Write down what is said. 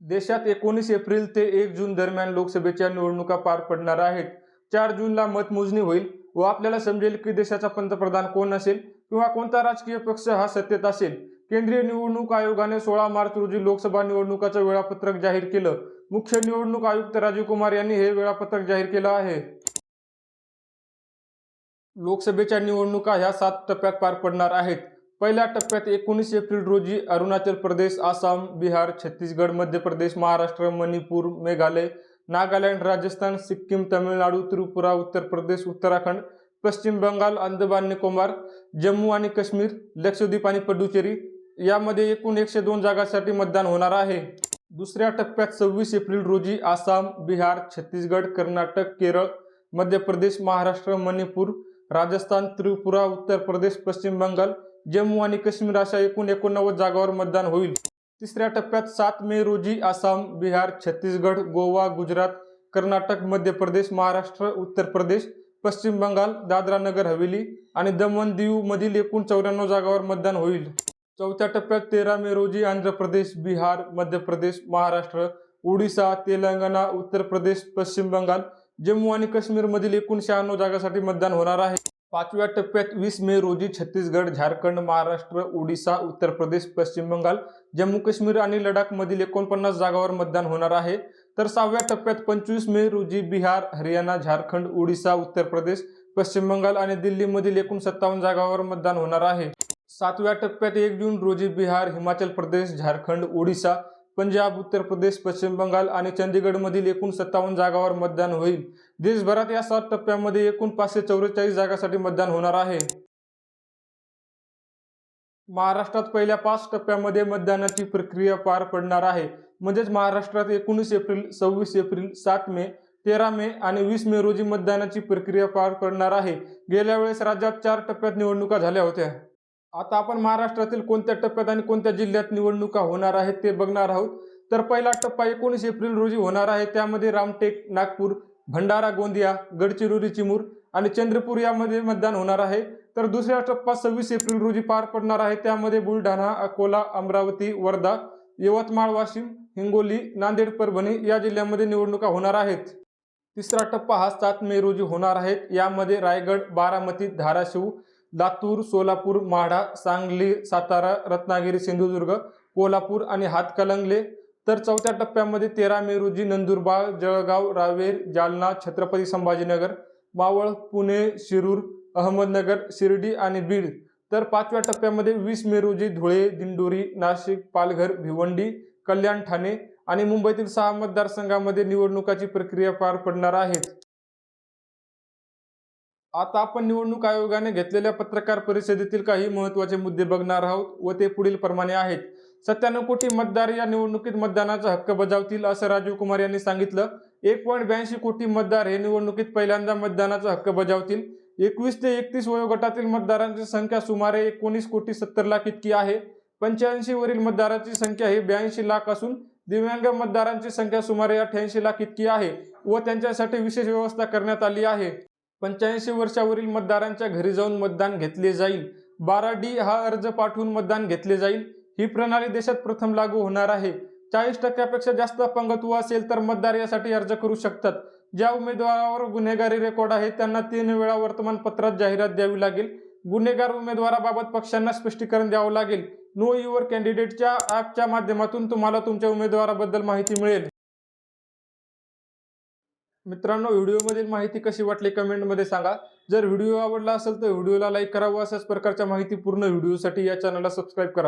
देशात एकोणीस एप्रिल ते एक जून दरम्यान लोकसभेच्या निवडणुका पार पडणार आहेत. चार जूनला मतमोजणी होईल व आपल्याला समजेल की देशाचा पंतप्रधान कोण असेल किंवा कोणता राजकीय पक्ष हा सत्तेत असेल. केंद्रीय निवडणूक आयोगाने सोळा मार्च रोजी लोकसभा निवडणुकाचं वेळापत्रक जाहीर केलं. मुख्य निवडणूक आयुक्त राजीव कुमार यांनी हे वेळापत्रक जाहीर केलं आहे. लोकसभेच्या निवडणुका ह्या सात टप्प्यात पार पडणार आहेत. पहिल्या टप्प्यात एकोणीस एप्रिल रोजी अरुणाचल प्रदेश आसाम बिहार छत्तीसगड मध्य प्रदेश महाराष्ट्र मणिपूर मेघालय नागालँड राजस्थान सिक्कीम तमिळनाडू त्रिपुरा उत्तर प्रदेश उत्तराखंड पश्चिम बंगाल अंदमान निकोबार जम्मू आणि काश्मीर लक्षद्वीप आणि पुडुचेरी यामध्ये एकूण एकशे दोन जागांसाठी मतदान होणार आहे. दुसऱ्या टप्प्यात सव्वीस एप्रिल रोजी आसाम बिहार छत्तीसगड कर्नाटक केरळ मध्य प्रदेश महाराष्ट्र मणिपूर राजस्थान त्रिपुरा उत्तर प्रदेश पश्चिम बंगाल जम्मू आणि काश्मीर अशा एकूण एकोणनव्वद जागावर मतदान होईल. तिसऱ्या टप्प्यात सात मे रोजी आसाम बिहार छत्तीसगड गोवा गुजरात कर्नाटक मध्य प्रदेश महाराष्ट्र उत्तर प्रदेश पश्चिम बंगाल दादरा नगर हवेली आणि दमण दीव मधील एकूण चौऱ्याण्णव जागावर मतदान होईल. चौथ्या टप्प्यात तेरा मे रोजी आंध्र प्रदेश बिहार मध्य प्रदेश महाराष्ट्र ओडिसा तेलंगणा उत्तर प्रदेश पश्चिम बंगाल जम्मू आणि काश्मीर मधील एकूण शहाण्णव जागासाठी मतदान होणार आहे. पाचव्या टप्प्यात वीस मे रोजी छत्तीसगड झारखंड महाराष्ट्र ओडिसा उत्तर प्रदेश पश्चिम बंगाल जम्मू काश्मीर आणि लडाखमधील एकोणपन्नास जागांवर मतदान होणार आहे. तर सहाव्या टप्प्यात पंचवीस मे रोजी बिहार हरियाणा झारखंड ओडिसा उत्तर प्रदेश पश्चिम बंगाल आणि दिल्लीमधील एकूण सत्तावन्न जागांवर मतदान होणार आहे. सातव्या टप्प्यात एक जून रोजी बिहार हिमाचल प्रदेश झारखंड ओडिसा पंजाब उत्तर प्रदेश पश्चिम बंगाल आणि चंदीगडमधील एकूण सत्तावन्न जागांवर मतदान होईल. देशभरात या सात टप्प्यामध्ये एकूण पाचशे चौवेचाळीस जागांसाठी मतदान होणार आहे. महाराष्ट्रात पहिल्या पाच टप्प्यामध्ये मतदानाची प्रक्रिया पार पडणार आहे. म्हणजेच महाराष्ट्रात एकोणीस एप्रिल सव्वीस एप्रिल सात मे तेरा मे आणि वीस मे रोजी मतदानाची प्रक्रिया पार पडणार आहे. गेल्या वेळेस राज्यात चार टप्प्यात निवडणुका झाल्या होत्या. आता आपण महाराष्ट्रातील कोणत्या टप्प्यात आणि कोणत्या जिल्ह्यात निवडणुका होणार आहेत ते बघणार आहोत. तर पहिला टप्पा एकोणीस एप्रिल रोजी होणार आहे. त्यामध्ये रामटेक नागपूर भंडारा गोंदिया गडचिरोली चिमूर आणि चंद्रपूर यामध्ये मतदान होणार आहे. तर दुसरा टप्पा सव्वीस एप्रिल रोजी पार पडणार आहे. त्यामध्ये बुलढाणा अकोला अमरावती वर्धा यवतमाळ वाशिम हिंगोली नांदेड परभणी या जिल्ह्यामध्ये निवडणुका होणार आहेत. तिसरा टप्पा हा सात मे रोजी होणार आहेत यामध्ये रायगड बारामती धाराशिव लातूर सोलापूर माढा सांगली सातारा रत्नागिरी सिंधुदुर्ग कोल्हापूर आणि हातकलंगले तर चौथ्या टप्प्यामध्ये तेरा मे रोजी नंदुरबार जळगाव रावेर जालना छत्रपती संभाजीनगर मावळ पुणे शिरूर अहमदनगर शिर्डी आणि बीड. तर पाचव्या टप्प्यामध्ये वीस मे रोजी धुळे दिंडोरी नाशिक पालघर भिवंडी कल्याण ठाणे आणि मुंबईतील सहा मतदारसंघामध्ये निवडणुकाची प्रक्रिया पार पडणार आहेत. आता आपण निवडणूक आयोगाने घेतलेल्या पत्रकार परिषदेतील काही महत्त्वाचे मुद्दे बघणार आहोत व ते पुढील प्रमाणे आहेत. सत्त्याण्णव कोटी मतदार या निवडणुकीत मतदानाचा हक्क बजावतील असं राजीव कुमार यांनी सांगितलं. एक पॉईंट ब्याऐंशी कोटी मतदार हे निवडणुकीत पहिल्यांदा मतदानाचा हक्क बजावतील. एकवीस ते एकतीस वयोगटातील मतदारांची संख्या सुमारे एकोणीस कोटी सत्तर लाख इतकी आहे. पंच्याऐंशी वरील मतदारांची संख्या ही ब्याऐंशी लाख असून दिव्यांग मतदारांची संख्या सुमारे अठ्याऐंशी लाख इतकी आहे व त्यांच्यासाठी विशेष व्यवस्था करण्यात आली आहे. पंच्याऐंशी वर्षावरील मतदारांच्या घरी जाऊन मतदान घेतले जाईल. बारा डी हा अर्ज पाठवून मतदान घेतले जाईल. ही प्रणाली देशात प्रथम लागू होणार आहे. चाळीस टक्क्यापेक्षा जास्त अपंगत्व असेल तर मतदार यासाठी अर्ज करू शकतात. ज्या उमेदवारावर गुन्हेगारी रेकॉर्ड आहे त्यांना तीन वेळा वर्तमानपत्रात जाहिरात द्यावी लागेल. गुन्हेगार उमेदवाराबाबत पक्षांना स्पष्टीकरण द्यावं लागेल. नो युअर कॅन्डिडेटच्या ॲपच्या माध्यमातून तुम्हाला तुमच्या उमेदवाराबद्दल माहिती मिळेल. मित्रांनो व्हिडिओमधील माहिती कशी वाटली कमेंटमध्ये सांगा. जर व्हिडिओ आवडला असेल तर व्हिडिओला लाईक करावं अशाच प्रकारच्या माहिती पूर्ण व्हिडिओसाठी या चॅनलला सबस्क्राईब करा.